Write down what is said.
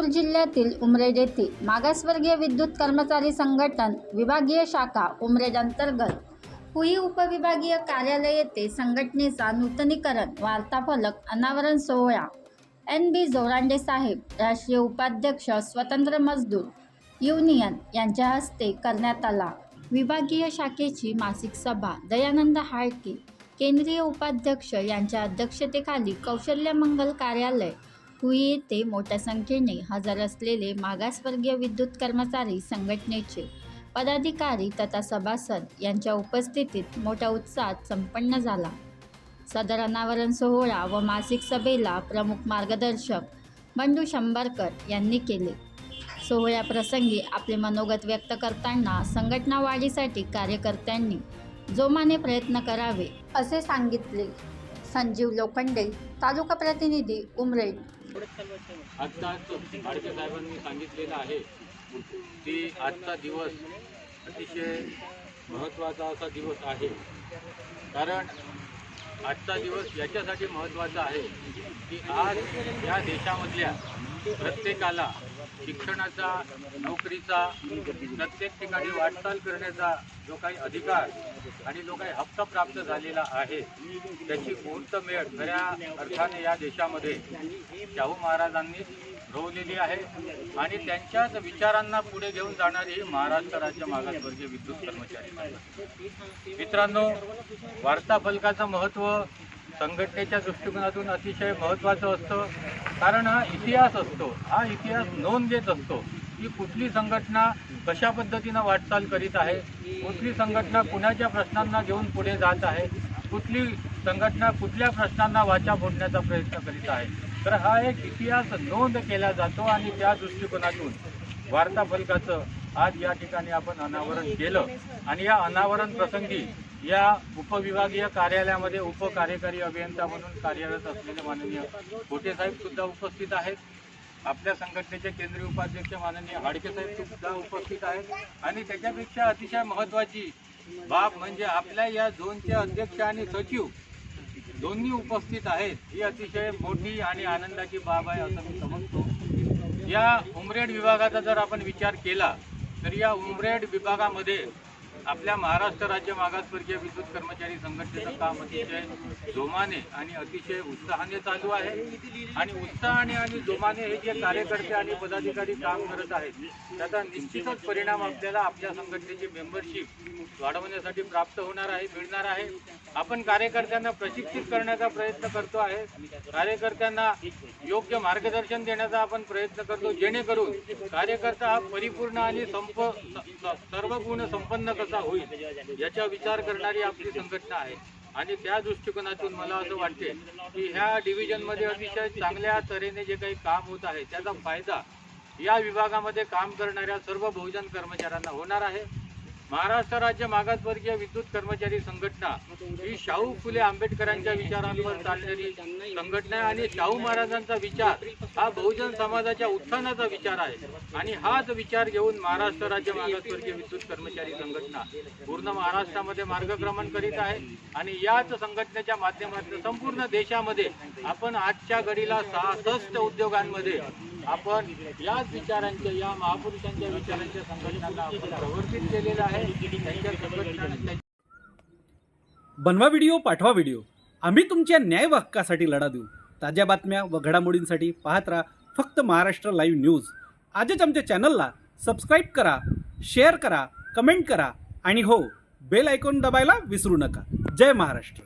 नागपूर जिल्ह्यातील उमरेड येथे मागासवर्गीय विद्युत कर्मचारी संघटन विभागीय शाखा उमरेड अंतर्गत पुई उपविभागीय कार्यालय येथे संघटनेचा नूतनीकरण वार्ताफलक अनावरण सोहळा. एन बी जोरांडे साहेब राष्ट्रीय उपाध्यक्ष स्वतंत्र मजदूर युनियन यांच्या हस्ते करण्यात आला. विभागीय शाखेची मासिक सभा दयानंद हाळके केंद्रीय उपाध्यक्ष यांच्या अध्यक्षतेखाली कौशल्य मंगल कार्यालय हुई येथे मोठ्या संख्येने हजर असलेले मागासवर्गीय विद्युत कर्मचारी संघटनेचे पदाधिकारी तथा सभासद यांच्या उपस्थितीत मोठ्या उत्साहात संपन्न झाला. सदर अनावरण सोहळा व मासिक सभेला प्रमुख मार्गदर्शक बंडू शंभरकर यांनी केले. सोहळ्याप्रसंगी आपले मनोगत व्यक्त करताना संघटना वाढीसाठी कार्यकर्त्यांनी जोमाने प्रयत्न करावे असे सांगितले. संजीव लोखंडे तालुका प्रतिनिधी उमरेड आत्ताच फाडके साहेबांनी सांगितलेलं आहे की आजचा दिवस अतिशय महत्त्वाचा असा दिवस आहे. कारण आजचा दिवस याच्यासाठी महत्त्वाचा आहे की आज या देशामधल्या प्रत्येकाला शिक्षणाचा नोकरीचा प्रत्येक ठिकाणी वाटचाल करण्याचा जो काही अधिकार आणि जो काही हक्क प्राप्त झालेला आहे त्याची मुहूर्तमेढ खऱ्या अर्थाने या देशामध्ये शाहू महाराजांनी रोवलेली आहे आणि त्यांच्याच विचारांना पुढे घेऊन जाणारी ही महाराष्ट्र राज्य मागासवर्गीय विद्युत कर्मचारी मित्रांनो वार्ताफलकाचं महत्त्व संघटनेच्या दृष्टिकोनातून अतिशय महत्त्वाचं असतं. कारण हा इतिहास असतो हा इतिहास नोंद देत असतो की कुठली संघटना कशा पद्धतीनं वाटचाल करीत आहे कुठली संघटना कुणाच्या प्रश्नांना घेऊन पुढे जात आहे कुठली संघटना कुठल्या प्रश्नांना वाचा फोडण्याचा प्रयत्न करीत आहे. तर हा एक इतिहास नोंद केला जातो आणि त्या दृष्टिकोनातून वार्ताफलकाचं आज या ठिकाणी आपण अनावरण केलं. आणि या अनावरण प्रसंगी या उपविभागीय कार्यालयामध्ये उपकार्यकारी अभियंता म्हणून कार्यरत असलेले माननीय गोटे साहेब सुद्धा उपस्थित आहेत. आपल्या संघटनेचे केंद्रीय उपाध्यक्ष माननीय हाडके साहेब सुद्धा उपस्थित आहेत. आणि त्याच्यापेक्षा अतिशय महत्त्वाची बाब म्हणजे आपल्या या झोनचे अध्यक्ष आणि सचिव दोन्ही उपस्थित आहेत. ही अतिशय मोठी आणि आनंदाची बाब आहे असं मी समजतो. या उमरेड विभागाचा जर आपण विचार केला तर या उमरेड विभागामध्ये आपल्या महाराष्ट्र राज्य मागासवर्गीय विद्युत कर्मचारी संघटनेचं काम अतिशय जोमाने आणि अतिशय उत्साहाने चालू आहे. आणि उत्साहाने आणि जोमाने हे जे कार्यकर्ते आणि पदाधिकारी काम करत आहेत त्याचा निश्चितच परिणाम आपल्याला आपल्या संघटनेची मेंबरशिप वाढवण्यासाठी प्राप्त होणार आहे मिळणार आहे. आपण कार्यकर्त्यांना प्रशिक्षित करण्याचा प्रयत्न करतो आहे. कार्यकर्त्यांना योग्य मार्गदर्शन देण्याचा आपण प्रयत्न करतो जेणेकरून कार्यकर्ता हा परिपूर्ण आणि संप सर्व गुण संपन्न कसा होईल याचा विचार करणारी आपली संघटना आहे. आणि त्या दृष्टिकोनातून मला असं वाटते की ह्या डिव्हिजनमध्ये अतिशय चांगल्या तऱ्हेने जे काही काम होत आहे त्याचा फायदा या विभागामध्ये काम करणाऱ्या सर्व बहुजन कर्मचाऱ्यांना होणार आहे. महाराष्ट्र राज्य मागासवर्गीय विद्युत कर्मचारी संघटना ही शाहू फुले आंबेडकरांच्या विचारांवर चालणारी संघटना आहे आणि शाहू महाराजांचा विचार हा बहुजन समाजाच्या उत्थानाचा विचार आहे. आणि हाच विचार घेऊन महाराष्ट्र राज्य मागासवर्गीय विद्युत कर्मचारी संघटना पूर्ण महाराष्ट्रामध्ये मार्गक्रमण करीत आहे. आणि याच संघटनेच्या माध्यमातून संपूर्ण देशामध्ये आपण आजच्या घडीला सहासष्ट उद्योगांमध्ये आपण याच विचारांच्या या महापुरुषांच्या विचारांच्या संघटनांना प्रवर्तित केलेलं आहे त्यांच्या संघटना बनवा व्हिडिओ पाठवा व्हिडिओ. आम्ही तुमच्या न्याय हक्कासाठी लढा देऊ. ताज्या बातम्या व घडामोडींसाठी पाहत राहा फक्त महाराष्ट्र लाईव्ह न्यूज. आजच आमच्या चॅनलला सबस्क्राईब करा शेअर करा कमेंट करा आणि हो बेल आयकॉन दबायला विसरू नका. जय महाराष्ट्र.